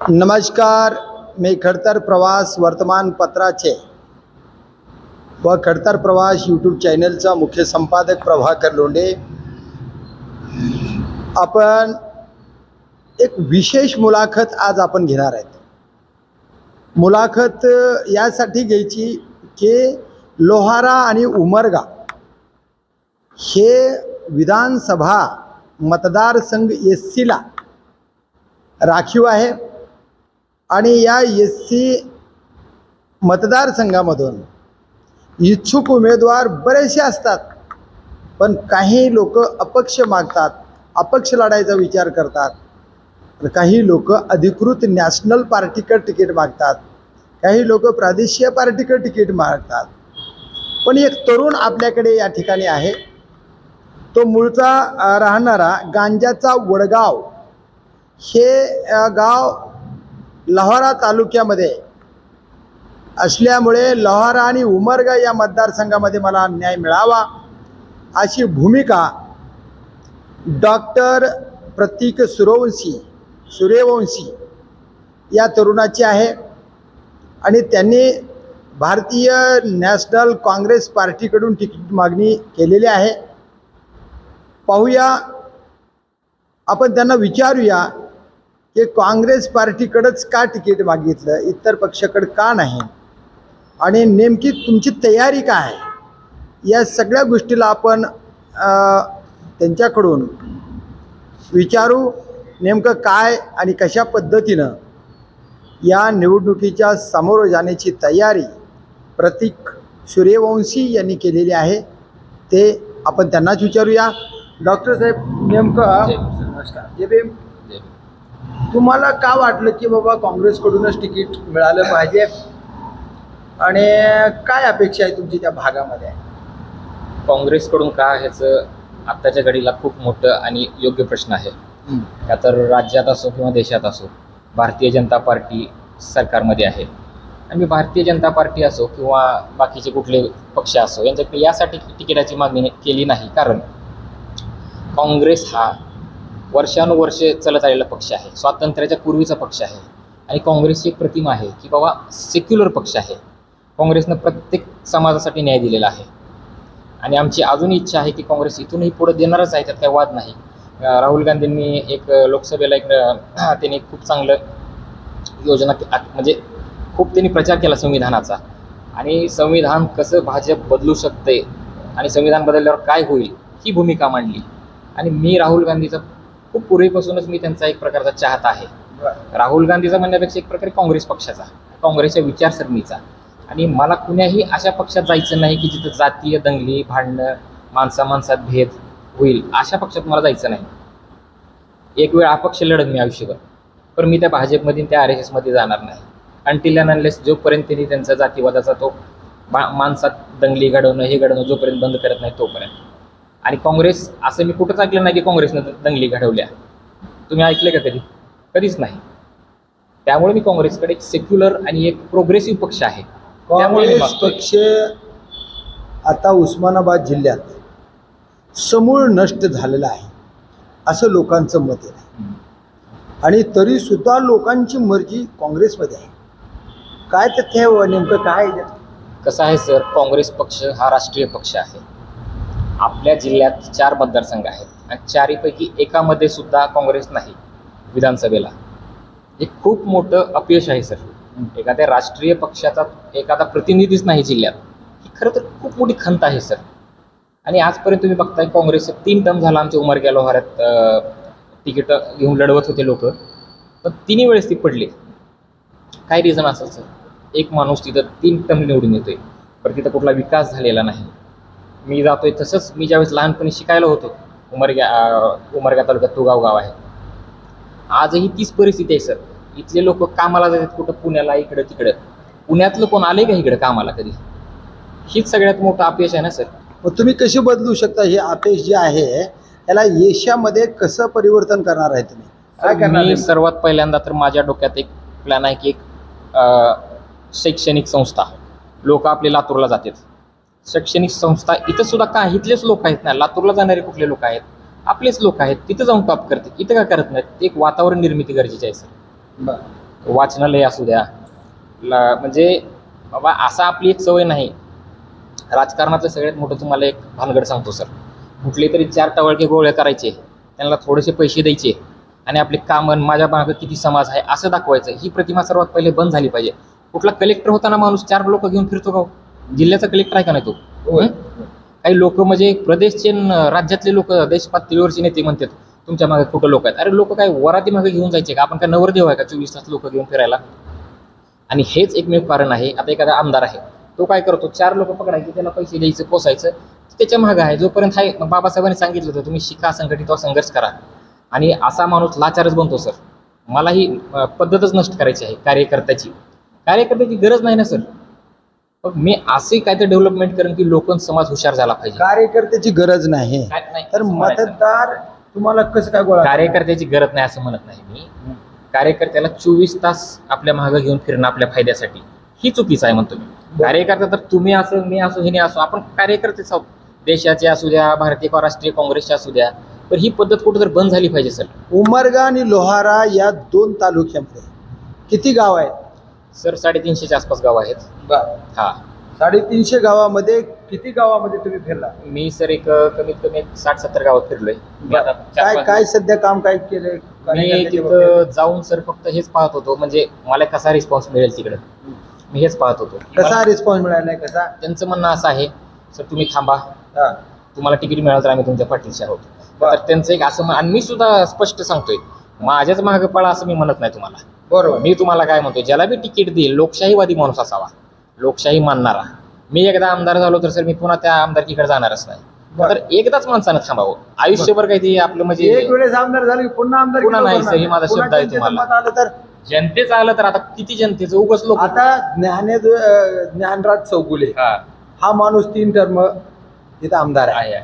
नमस्कार मी खडतर प्रवास वर्तमानपत्राचे व खडतर प्रवास यूट्यूब चॅनलचा मुख्य संपादक प्रभाकर लोंढे. आपण एक विशेष मुलाखत आज आपण घेणार आहेत. मुलाखत यासाठी घ्यायची की लोहारा आणि उमरगा हे विधानसभा मतदारसंघ एस सीला राखीव आहे. आणि या एस सी मतदारसंघामधून इच्छुक उमेदवार बरेचसे असतात पण काही लोक अपक्ष मागतात अपक्ष लढायचा विचार करतात. तर काही लोक अधिकृत नॅशनल पार्टीकडे तिकीट मागतात काही लोक प्रादेशिक पार्टीकडे तिकीट मागतात. पण एक तरुण आपल्याकडे या ठिकाणी आहे. तो मूळचा राहणारा गांजाचा वडगाव. हे गाव लोहारा तालुक्यामध्ये असल्यामुळे लोहारा आणि उमरगा या मतदारसंघामध्ये मला न्याय मिळावा अशी भूमिका डॉक्टर प्रतीक सुरवंशी सूर्यवंशी या तरुणाची आहे. आणि त्यांनी भारतीय नॅशनल काँग्रेस पार्टीकडून तिकीट मागणी केलेली आहे. पाहूया. आपण त्यांना विचारूया. की काँग्रेस पार्टीकडंच का तिकीट मागितलं? इतर पक्षाकडे का नाही? आणि नेमकी तुमची तयारी काय आहे? या सगळ्या गोष्टीला आपण त्यांच्याकडून विचारू नेमकं काय आणि कशा पद्धतीनं या निवडणुकीच्या सामोरं जाण्याची तयारी प्रतीक सूर्यवंशी यांनी केलेली आहे. ते आपण त्यांनाच विचारूया. डॉक्टर साहेब नेमकं तुम्हाला का वाटलं की बाबा काँग्रेसकडूनच तिकीट मिळालं पाहिजे? आणि काय अपेक्षा आहे तुमची त्या भागामध्ये? काँग्रेसकडून का ह्याचं आत्ताच्या घडीला खूप मोठं आणि योग्य प्रश्न आहे. का तर राज्यात असो किंवा देशात असो भारतीय जनता पार्टी सरकारमध्ये आहे. आणि भारतीय जनता पार्टी असो किंवा बाकीचे कुठले पक्ष असो यांच्याकडे यासाठी तिकिटाची मागणी केली नाही. कारण काँग्रेस हा वर्षानुवर्षे चालत आलेला पक्ष आहे. स्वातंत्र्याच्या पूर्वीचा पक्ष आहे. आणि काँग्रेसची एक प्रतिमा आहे की बाबा सेक्युलर पक्ष आहे. काँग्रेसनं प्रत्येक समाजासाठी न्याय दिलेला आहे. आणि आमची अजून इच्छा आहे की काँग्रेस इथूनही पुढे देणारच आहे त्यात काही वाद नाही. राहुल गांधींनी एक लोकसभेला एक त्यांनी एक खूप चांगलं योजना म्हणजे खूप त्यांनी प्रचार केला संविधानाचा. आणि संविधान कसं भाजप बदलू शकते आणि संविधान बदलल्यावर काय होईल ही भूमिका मांडली. आणि मी राहुल गांधीचा खूप पूर्वीपासूनच मी त्यांचा एक प्रकारचा चाहता आहे. राहुल गांधीचा म्हणण्यापेक्षा एक प्रकारे काँग्रेस पक्षाचा काँग्रेसच्या विचारसरणीचा. आणि मला कुण्याही अशा पक्षात जायचं नाही की जिथं जातीय दंगली भांडणं माणसा माणसात भेद होईल अशा पक्षात मला जायचं नाही. एक वेळ अपक्ष लढत मी आयुष्यभर. पण मी त्या भाजपमध्ये त्या आर एस एसमध्ये जाणार नाही. अनटिल अनलेस जोपर्यंत त्यांनी त्यांचा जातीवादाचा तो मा माणसात दंगली घडवणं हे घडवणं जोपर्यंत बंद करत नाही तोपर्यंत. आणि काँग्रेस असं मी कुठंच ऐकलं नाही की काँग्रेसनं दंगली घडवल्या. तुम्ही ऐकले का कधी? कधीच नाही. त्यामुळे मी काँग्रेसकडे एक सेक्युलर आणि एक प्रोग्रेसिव्ह पक्ष आहे. त्यामुळे. पक्ष आता उस्मानाबाद जिल्ह्यात समूळ नष्ट झालेला आहे असं लोकांचं मत आहे. आणि तरी सुद्धा लोकांची मर्जी काँग्रेसमध्ये आहे. काय तथ्य व नेमकं? काय? कसं आहे सर? काँग्रेस पक्ष हा राष्ट्रीय पक्ष आहे. आपल्या जिल्ह्यात चार मतदारसंघ आहेत आणि चारीपैकी एकामध्ये सुद्धा काँग्रेस नाही विधानसभेला. हे खूप मोठं अपयश आहे सर. एखाद्या राष्ट्रीय पक्षाचा एखादा प्रतिनिधीच नाही जिल्ह्यात. ही खरं तर खूप मोठी खंत आहे सर. आणि आजपर्यंत तुम्ही बघताय काँग्रेसचं तीन टर्म झाला आमच्या उमर लोहाऱ्यात तिकीट घेऊन लढवत होते लोक. पण तिन्ही वेळेस ती पडली. काय रिझन असेल सर? एक माणूस तिथं तीन टर्म निवडून येतोय. पण तिथं कुठला विकास झालेला नाही. मी जातोय तसंच मी ज्यावेळेस लहानपणी शिकायला होतो उमरग्या अं, उमरगा तालुक्यात तुगाव गाव आहे. आजही तीच परिस्थिती आहे सर. इथले लोक कामाला जातात कुठं? पुण्याला इकडं तिकडं. पुण्यातलं कोण आले का इकडं कामाला कधी? हीच सगळ्यात मोठं अपयश आहे ना सर? मग तुम्ही कशी बदलू शकता हे अपयश जे आहे याला यशामध्ये कसं परिवर्तन करणार आहे तुम्ही? काय करणार मी आहे? सर्वात पहिल्यांदा तर माझ्या डोक्यात एक प्लॅन आहे की एक अं, शैक्षणिक संस्था. लोक आपले लातूरला जातात. शैक्षणिक संस्था इथं सुद्धा का इथलेच लोक आहेत ना लातूरला जाणारे कुठले लोक आहेत? आपलेच लोक आहेत तिथं जाऊन टॉप करते इथं का करत नाहीत? एक वातावरण निर्मिती गरजेची आहे सर. वाचनालय असू द्या ला म्हणजे बाबा असा आपली एक सवय नाही. राजकारणाचं सगळ्यात मोठं तुम्हाला एक भानगड सांगतो सर. कुठले तरी चार टवळके गोळे करायचे त्यांना थोडेसे पैसे द्यायचे आणि आपले कामं माझ्या मागं किती समाज आहे असं दाखवायचं. ही प्रतिमा सर्वात पहिले बंद झाली पाहिजे. कुठला कलेक्टर होताना माणूस चार लोक घेऊन फिरतो का हो? जिल्ह्याचा कलेक्टर आहे का नाही तो. हं? काही लोक म्हणजे प्रदेशचे न राज्यातले लोक देश पातळीवरचे नेते म्हणतात तुमच्या मागे कुठं लोक आहेत. अरे लोक काय वराती मागे घेऊन जायचे का? आपण काय नवरदेव आहे का? चोवीस तास लोक घेऊन फिरायला. आणि हेच एकमेव कारण आहे आता एखादा आमदार आहे तो काय करतो? चार लोक पकडायचे त्याला पैसे द्यायचं पोसायचं त्याच्या मागं आहे. जोपर्यंत आहे मग बाबासाहेबांनी सांगितलं होतं तुम्ही शिका संघटित व्हा, संघर्ष करा. आणि असा माणूस लाचारच बनतो सर. मला ही अं, पद्धतच नष्ट करायची आहे कार्यकर्त्याची. कार्यकर्त्याची गरज नाही ना सर? मी असे काय तर डेव्हलपमेंट करेन की लोक समाज हुशार झाला पाहिजे. कार्यकर्त्याची गरज नाही. काय नाही, तर. मतदार तुम्हाला कसं काय गोळा कार्यकर्त्याची गरज नाही असं म्हणत नाही मी. कार्यकर्त्याला चोवीस तास आपल्या मागं घेऊन फिरणं आपल्या फायद्यासाठी. ही चुकीचं आहे म्हणतो मी. कार्यकर्ता तर तुम्ही असं मी असो हिने असो आपण कार्यकर्तेच आहोत. देशाचे असू द्या भारतीय राष्ट्रीय काँग्रेसचे असू द्या. पण ही पद्धत कुठं तर बंद झाली पाहिजे सर. उमरगा आणि लोहारा या दोन तालुक्यामध्ये. किती गाव आहेत? सर साडेतीनशेच्या आसपास गाव आहेत. हा. साडेतीनशे गावामध्ये किती गावामध्ये तुम्ही फिरला? मी सर एक अं, कमीत कमी एक साठ सत्तर गावात फिरलोय. मी आता चार काय पाच- काय सध्या काम काय केलंय? मी बाबतीत? तिथं जाऊन सर फक्त हेच पाहत होतो म्हणजे मला कसा रिस्पॉन्स मिळेल तिकडं. मी हेच पाहत होतो. कसा रिस्पॉन्स मिळालाय कसा? त्यांचं म्हणणं असं आहे सर तुम्ही थांबा. हा. तुम्हाला तिकीट मिळालं तर आम्ही तुमच्या पाठीशी आहोत. बर. तर त्यांचं एक असं म्हण- आणि मी सुद्धा स्पष्ट सांगतोय माझ्याच मागे पळा असं मी म्हणत नाही तुम्हाला. बरोबर. मी तुम्हाला काय म्हणतोय ज्याला बी तिकीट देईल लोकशाहीवादी माणूस असावा. लोकशाही मानणारा. मी एकदा आमदार झालो तर सर मी पुन्हा त्या आमदारकीकडे जाणारच नाही. तर एकदाच माणसानं थांबावं. आयुष्यभर काही ते आपलं एक म्हणजे वेळेस आमदार झाले की पुन्हा आमदार पुन्हा नाही, करणार? सही माझा शब्द आहे तुम्हाला. आलं तर? जनतेचं आलं तर आता किती जनतेचं? उगच लोक आता ज्ञाने ज्ञानराज चौगुले. हा. हा माणूस तीन टर्म तिथं आमदार आहे.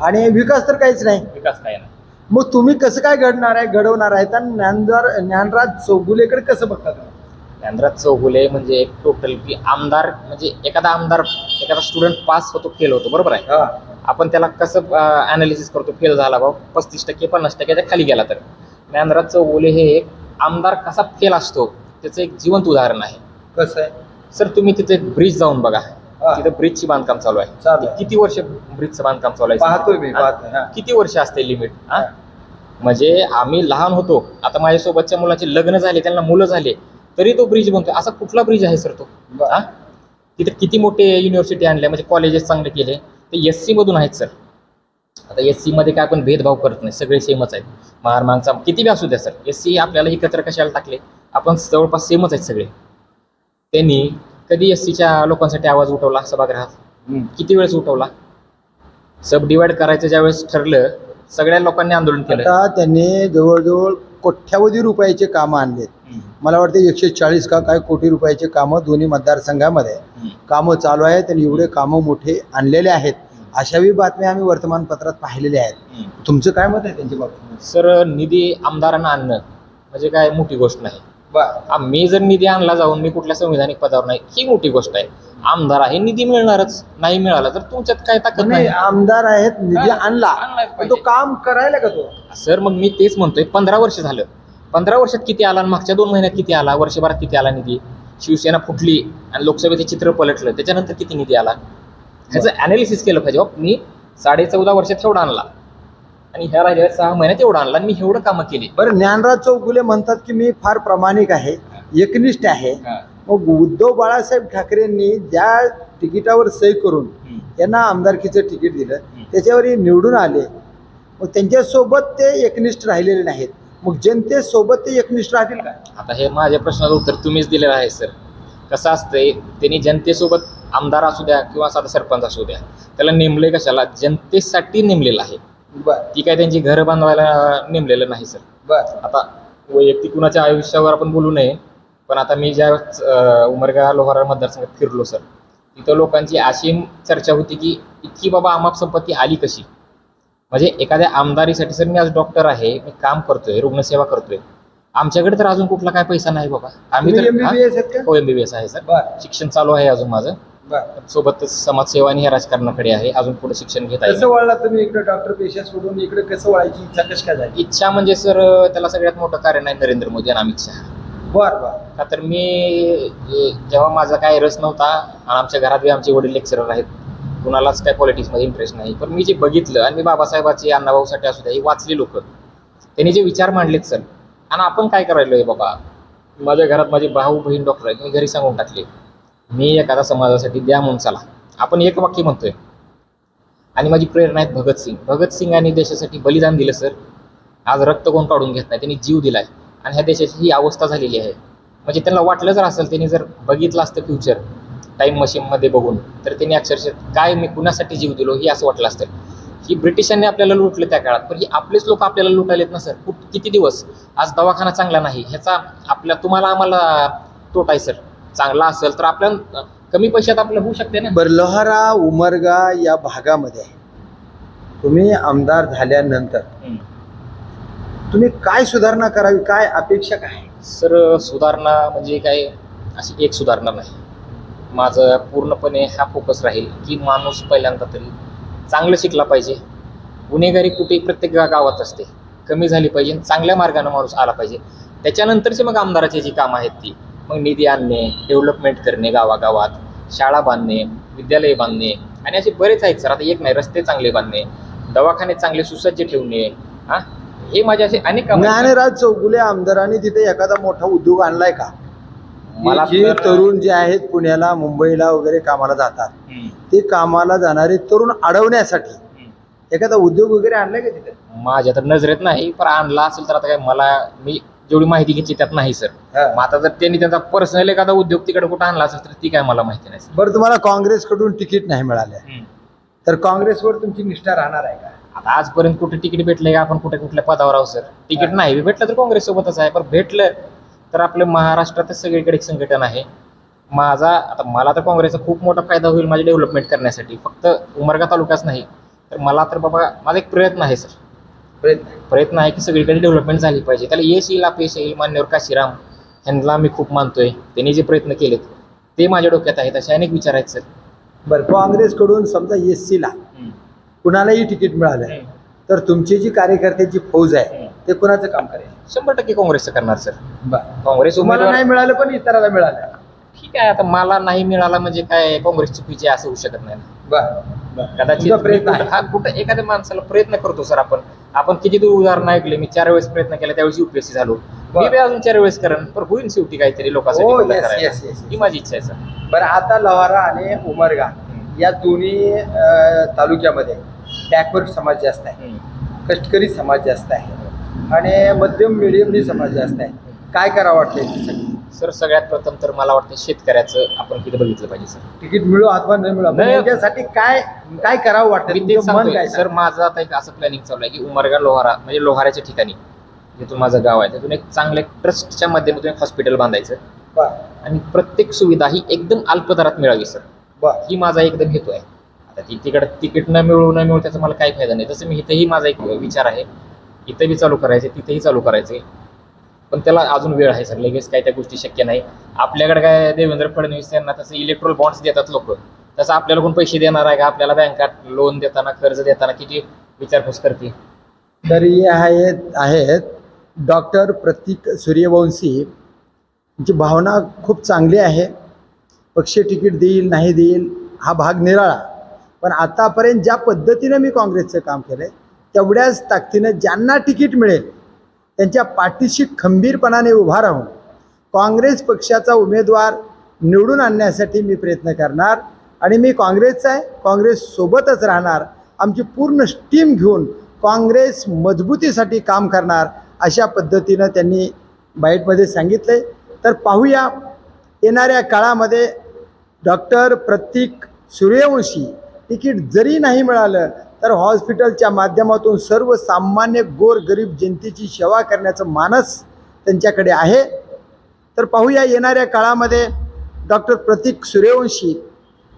आणि विकास तर काहीच नाही. विकास काय नाही. मग तुम्ही कसं काय घडणार आहे घडवणार आहे? तर ज्ञानदार ज्ञानराज चौगुलेकडे कसं बघता तुम्ही ज्ञानराज चौगुले म्हणजे एक टोटल की आमदार म्हणजे एखादा आमदार एखादा स्टुडंट पास होतो फेल होतो बरोबर आहे? हा. आपण त्याला कसं अनालिसिस करतो फेल झाला बाबा पस्तीस टक्के पन्नास टक्क्याच्या खाली गेला तर. ज्ञानराज चौगुले हे एक आमदार कसा फेल असतो त्याचं एक जिवंत उदाहरण आहे. कसं आहे? सर तुम्ही तिथे ब्रिज जाऊन बघा. तिथे ब्रिजची बांधकाम चालू आहे. किती वर्ष ब्रिजचं बांधकाम चालू आहे. किती वर्ष असते लिमिट हा. म्हणजे आम्ही लहान होतो आता माझ्यासोबतच्या मुलाचे लग्न झाले त्यांना मुलं झाले तरी तो ब्रिज बनतोय. असा कुठला ब्रिज आहे सर तो. हा? तिथे किती मोठे युनिव्हर्सिटी आणल्या म्हणजे कॉलेजेस चांगले केले ते एस सी मधून आहेत सर आता एस सी मध्ये काय आपण भेदभाव करत नाही सगळे सेमच आहेत. महार मागचा किती बी असू द्या सर एस सी आपल्याला एकत्र कशाला टाकले? आपण जवळपास सेमच आहेत सगळे. त्यांनी कधी एस सीच्या लोकांसाठी आवाज उठवला सभागृहात. किती वेळेस उठवला? सब डिवाइड करायचं ज्यावेळेस ठरलं सगळ्या लोकांनी आंदोलन केलं आता त्यांनी जवळजवळ कोट्यावधी रुपयाचे कामं आणलेत. मला वाटतं एकशे चाळीस का काय कोटी रुपयाचे कामं दोन्ही मतदारसंघामध्ये. कामं चालू आहेत आणि एवढे कामं मोठे आणलेले आहेत. अशाही बातम्या आम्ही वर्तमानपत्रात पाहिलेल्या आहेत. तुमचं काय मत आहे त्यांच्या बाबतीत? सर निधी आमदारांना आणणं म्हणजे काय मोठी गोष्ट नाही. मी जर निधी आणला जाऊन मी कुठल्या संविधानिक पदावर नाही ही मोठी गोष्ट आहे. आमदार आहे निधी मिळणारच नाही मिळाला तर तुमच्यात काय ताकद नाही नाही? आमदार आहेत निधी आणला आणलाच पण तो पाहिजे. काम करायला का तो? सर मग मी तेच म्हणतोय पंधरा वर्ष झालं. पंधरा वर्षात किती आला आणि मागच्या दोन महिन्यात किती आला? वर्षभरात किती आला निधी? शिवसेना फुटली आणि लोकसभेचे चित्र पलटलं त्याच्यानंतर किती निधी आला? ह्याचं अनालिसिस केलं पाहिजे. बाप मी साडे चौदा वर्षात एवढा आणला. आणि ह्या राहिलेल्या सहा महिन्यात एवढा आणला आणि मी एवढं कामं केली. बरं ज्ञानराज चौगुले म्हणतात की मी फार प्रामाणिक आहे एकनिष्ठ आहे. मग उद्धव बाळासाहेब ठाकरेंनी ज्या तिकिटावर सही करून त्यांना आमदारकीचं तिकीट दिलं त्याच्यावर हे निवडून आले. मग त्यांच्यासोबत ते एकनिष्ठ राहिलेले नाहीत. मग जनतेसोबत ते एकनिष्ठ राहतील का? आता हे माझ्या प्रश्नाचं उत्तर तुम्हीच दिलेलं आहे सर. कसं असतंय त्यांनी जनतेसोबत आमदार असू द्या किंवा साधा सरपंच असू द्या त्याला नेमलंय कशाला? जनतेसाठी नेमलेलं आहे. बर. ती काय त्यांची घरं बांधवायला नेमलेलं नाही सर. बर. आता वैयक्तिक कुणाच्या आयुष्यावर आपण बोलू नये पण आता मी ज्या उमरगा लोहारा मतदारसंघात फिरलो सर तिथं लोकांची अशी चर्चा होती की इतकी बाबा अमाप संपत्ती आली कशी? म्हणजे एखाद्या आमदारीसाठी सर मी आज डॉक्टर आहे मी काम करतोय रुग्णसेवा करतोय. आमच्याकडे तर अजून कुठला काय पैसा नाही बाबा. आम्ही तर हो? एमबीबीएस आहे सर. शिक्षण चालू आहे अजून माझं. सोबतच समाजसेवा आणि हे राजकारणाकडे आहे. अजून पुढे शिक्षण घेत आहे कसं वळला तुम्ही इकडे डॉक्टर पेशा सोडून? इकडे कसं वळायची इच्छा? कशी काय झाली? इच्छा म्हणजे सर त्याला सगळ्यात मोठं कारण आहे नरेंद्र मोदी आणि अमित शहा. बर बर. का तर मी अ, जेव्हा माझा काय रस नव्हता आणि आमच्या घरात बी आमचे वडील लेक्चरर आहेत कुणालाच काय पॉलिटिक्समध्ये इंटरेस्ट नाही. पण मी जे बघितलं आणि मी बाबासाहेबाची अण्णाभाऊसाठी असू द्या ही वाचली लोक. त्यांनी जे विचार मांडलेत सर. आणि आपण काय करायलो आहे बाबा? माझ्या घरात माझे भाऊ बहीण डॉक्टर आहेत. मी घरी सांगून टाकले. मी एखादा समाजासाठी द्या म्हणून चला. आपण एक वाक्य म्हणतोय. आणि माझी प्रेरणा आहेत भगतसिंग. भगतसिंगांनी देशासाठी बलिदान दिलं सर. आज रक्त कोण काढून घेत नाही त्यांनी जीव दिलाय. आणि ह्या देशाची ही अवस्था झालेली आहे. म्हणजे त्यांना वाटलं जर असेल त्यांनी जर बघितलं असतं फ्युचर टाईम मशीनमध्ये बघून तर त्यांनी अक्षरशः काय मी कुणासाठी जीव दिलो ही असं वाटलं असतं. ही ब्रिटिशांनी आपल्याला लुटलं त्या काळात पण ही आपलेच लोक आपल्याला लुटायलेत ना सर? कुठ किती दिवस? आज दवाखाना चांगला नाही ह्याचा आपल्या तुम्हाला आम्हाला तोटा आहे सर. चांगला असेल तर आपल्या कमी पैशात आपलं होऊ शकते ना? बर लोहारा उमरगा या भागामध्ये तुम्ही आमदार झाल्यानंतर. तुम्ही काय सुधारणा करावी? काय अपेक्षा काय? सर सुधारणा म्हणजे काय? अशी एक सुधारणा नाही. माझं पूर्णपणे हा फोकस राहील की माणूस पहिल्यांदा तरी चांगलं शिकला पाहिजे. गुन्हेगारी कुठे प्रत्येक गावात असते. कमी झाली पाहिजे चांगल्या मार्गाने माणूस आला पाहिजे. त्याच्यानंतरचे मग आमदाराची जी कामं आहेत ती मग निधी आणणे डेव्हलपमेंट करणे गावागावात शाळा बांधणे विद्यालय बांधणे आणि असे बरेच आहेत सर. आता एक नाही रस्ते चांगले बांधणे दवाखाने चांगले सुसज्ज ठेवणे हां? हे माझे असे अनेक कामं आहेत, सर. ज्ञानराज चौगुले आमदारांनी तिथे एखादा मोठा उद्योग आणलाय का? मला जे तर- तरुण जे आहेत पुण्याला मुंबईला वगैरे कामाला जातात. हम्म. ते कामाला जाणारे तरुण अडवण्यासाठी एखादा उद्योग वगैरे आणलाय का तिथे? माझ्या तर नजरेत नाही पण आणला असेल तर आता काय मला मी जेवढी माहिती घेतली त्यात नाही सर. मग आता जर त्यांनी त्यांचा पर्सनल एखादा उद्योग तिकडे कुठं आणला असेल तर ती काय मला माहिती नाही सर. बरं तुम्हाला काँग्रेसकडून तिकीट नाही मिळालं. तर काँग्रेसवर तुमची निष्ठा राहणार आहे का? आता आजपर्यंत कुठे तिकीट भेटलंय का? आपण कुठे कुठल्या पदावर आहोत सर तिकीट नाही भेटलं तर काँग्रेस सोबतच आहे पण भेटलं तर आपलं महाराष्ट्रातच सगळीकडे एक संघटन आहे. माझा आता मला तर काँग्रेसचा खूप मोठा फायदा होईल माझी डेव्हलपमेंट करण्यासाठी फक्त उमरगा तालुकाच नाही तर मला तर बाबा माझा एक प्रयत्न आहे सर प्रयत्न? प्रयत्न आहे की सगळीकडे डेव्हलपमेंट झाली पाहिजे. त्याला यश येईल अपयश येईल मान्यवर काशीराम ह्यांना मी खूप मानतोय. त्यांनी जे प्रयत्न केलेत ते माझ्या डोक्यात आहेत असे अनेक विचार आहेत सर बरं काँग्रेसकडून समजा एस सीला कुणालाही तिकीट मिळालं तर तुमची जी कार्यकर्त्याची फौज आहे ते कुणाचं काम करेल? शंभर टक्के काँग्रेसचं करणार सर. काँग्रेस तुम्हाला उमेदवार नाही मिळालं पण इतराला मिळालं. ठीक आहे आता मला नाही मिळाला म्हणजे काय काँग्रेस चुकीचे असं होऊ शकत नाही. ना. बरं. कदाचित प्रयत्न आहे. हा कुठं एखाद्या माणसाला प्रयत्न करतो सर आपण. आपण किती दूर उदाहरण ऐकले मी चार वेळेस प्रयत्न केला त्यावेळेस युपीएससी झालो. बरं. मी बी अजून चार वेळेस करेन पण होईल शेवटी काहीतरी लोकांसाठी हो, भलं yes, करायला. yes, yes. ही माझी इच्छा आहे सर. बरं आता लोहारा आणि उमरगा. या दोन्ही तालुक्यामध्ये बॅकवर्ड समाज जास्त आहे. कष्टकरी समाज जास्त आहे. आणि मध्यम मिडियमली समाज जास्त आहे. काय करावं वाटतं? सर सगळ्यात प्रथम तर मला वाटतं शेतकऱ्याचं आपण किती बघितलं पाहिजे सर. तिकीट मिळू अथवा न मिळू. पण. याच्यासाठी काय काय करावं वाटतं सर माझं आता एक असं प्लॅनिंग चालू आहे की उमरगा लोहारा म्हणजे लोहाराच्या ठिकाणी जिथून माझं गाव आहे तिथून एक चांगलं एक ट्रस्टच्या माध्यमातून एक हॉस्पिटल बांधायचं. आणि प्रत्येक सुविधा ही एकदम अल्प दरात मिळावी सर. बरं. ही माझा एकदम हेतू आहे. आता ती तिकडे तिकीट न मिळू न मिळू त्याचा मला काही फायदा नाही. तसं मी इथंही माझा एक विचार आहे. इथं बी चालू करायचे तिथेही चालू करायचे. पण त्याला अजून वेळ आहे सर. लगेच काय त्या गोष्टी शक्य नाही. आपल्याकडे काय देवेंद्र फडणवीस यांना तसं इलेक्ट्रोल बॉन्ड्स देतात लोक. तसं आपल्याला कोण पैसे देणार आहे का? आपल्याला बँकात लोन देताना कर्ज देताना किती विचारपूस करते तर हे आहेत आहेत. डॉक्टर प्रतीक सूर्यवंशी यांची भावना खूप चांगली आहे. पक्ष तिकीट देईल नाही देईल हा भाग निराळा. पण आतापर्यंत ज्या पद्धतीनं मी काँग्रेसचं काम केलं आहे तेवढ्याच ताकदीनं ज्यांना तिकीट मिळेल त्यांच्या पाठीशी खंबीरपणाने उभा राहून काँग्रेस पक्षाचा उमेदवार निवडून आणण्यासाठी मी प्रयत्न करणार आणि मी काँग्रेसचा आहे काँग्रेससोबतच राहणार आमची पूर्ण टीम घेऊन काँग्रेस मजबूतीसाठी काम करणार अशा पद्धतीनं त्यांनी बाईटमध्ये सांगितलं आहे तर पाहूया येणाऱ्या काळामध्ये डॉक्टर प्रतीक सूर्यवंशी. तिकीट जरी नाही मिळालं तर हॉस्पिटलच्या माध्यमातून सर्वसामान्य गोरगरीब जनतेची सेवा करण्याचं मानस त्यांच्याकडे आहे. तर पाहूया येणाऱ्या काळामध्ये डॉक्टर प्रतीक सूर्यवंशी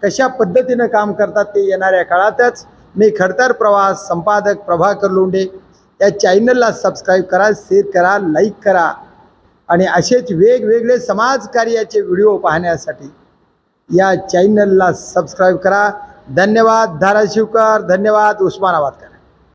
कशा पद्धतीनं काम करतात ते येणाऱ्या काळातच. मी खडतर प्रवास संपादक प्रभाकर लोंढे. या चॅनलला सबस्क्राईब करा शेअर करा लाईक करा. आणि असेच वेगवेगळे समाजकार्याचे व्हिडिओ पाहण्यासाठी या चॅनलला सबस्क्राईब करा. धन्यवाद धाराशिवकर. धन्यवाद उस्मानाबादकर.